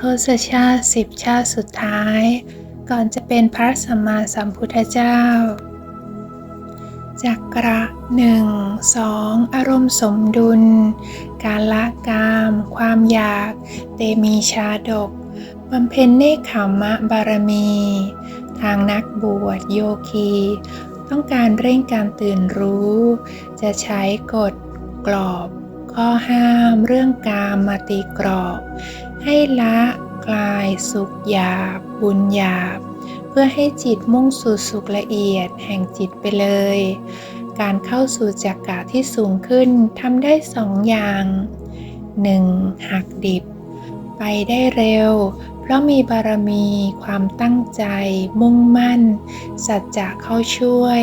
ทศชาติสิบชาติสุดท้าย ก่อนจะเป็นพระสัมมาสัมพุทธเจ้า จักระหนึ่งสองอารมณ์สมดุล การละกาม ความอยาก เตมีชาดกบำเพ็ญเนคขมะบารมี ทางนักบวชโยคี ต้องการเร่งการตื่นรู้ จะใช้กฎกรอบ ข้อห้ามเรื่องกามมาตีกรอบ ให้ละคลายสุขหยาบ บุญหยาบ เพื่อให้จิตมุ่งสู่สุขละเอียดแห่งจิตไปเลย การเข้าสู่จักกะที่สูงขึ้นทำได้สองอย่าง 1. หักดิบ ไปได้เร็ว เพราะมีบารมีความตั้งใจ มุ่งมั่น สัจจะเข้าช่วย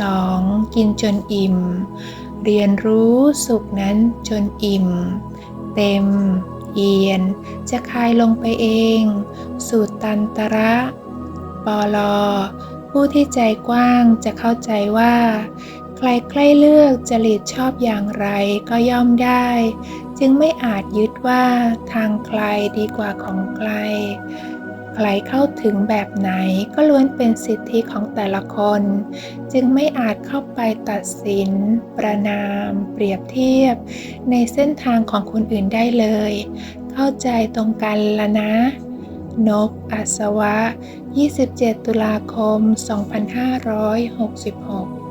2. กินจนอิ่ม เรียนรู้สุขนั้นจนอิ่ม เต็ม เอียน จะคลายลงไปเอง สูตรตันตระปอลอผู้ที่ใจกว้างจะเข้าใจว่า ใครใครเลือกจริตชอบอย่างไรก็ย่อมได้ จึงไม่อาจยึดว่าทางใครดีกว่าของใคร ใครเข้าถึงแบบไหนก็ล้วนเป็นสิทธิของแต่ละคน จึงไม่อาจเข้าไปตัดสิน ประนาม เปรียบเทียบ ในเส้นทางของคนอื่นได้เลย เข้าใจตรงกันละนะ นกอัศวะ 27 ตุลาคม 2566